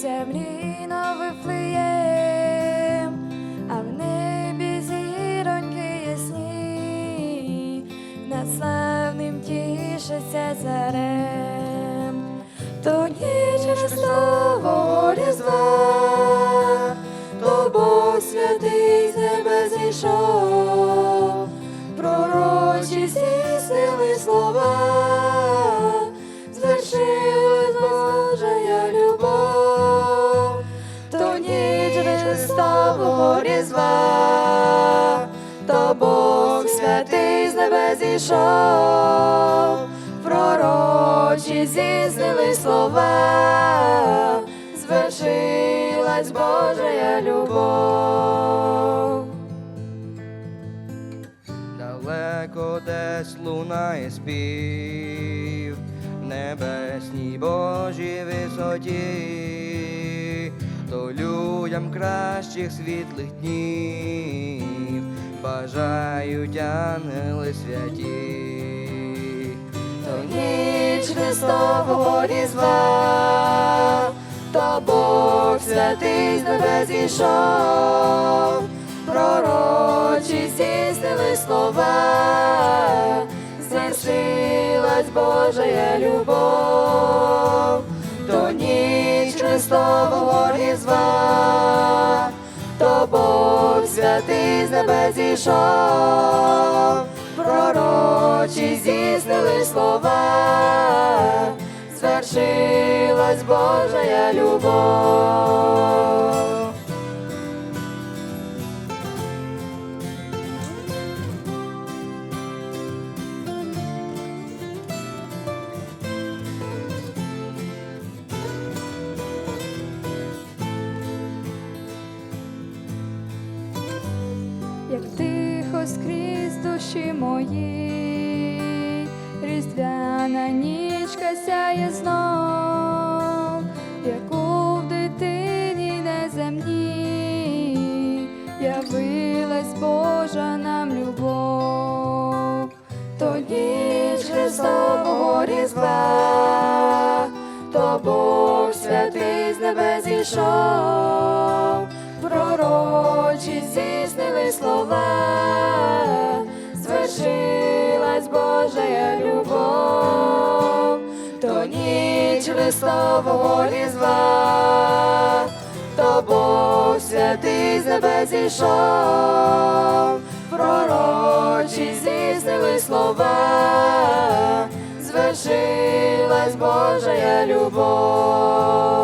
сповився мрійно вифлеєм, а в небі зіроньки ясні, над славним тішиться царем, то ніч Христового різдва, то Бог святий з неба зійшов, Христового різдва, то Бог святий з небес зійшов, пророчі здійснили слова, звершилась Божая любов. Далеко десь лунає спів, небесній Божій висоті, людям кращих світлих днів. Бажають ангели святі. То ніч Христового різдва, то Бог святий з небес зійшов, пророчі здійснили слова, звершилась Божая любов, Святий з небес зійшов, пророчі здійснили слова, звершилась Божая любов. Як тихо скрізь душі мої, різдвяна нічка сяє знов, яку в дитині неземній. Явилась Божа нам любов, то ніч Христового різдва, то Бог святий з небес зійшов, Божая любов, то ніч Христового різдва, то Бог святий з небес зійшов, пророчі здійснили слова, звершилась Божая любов.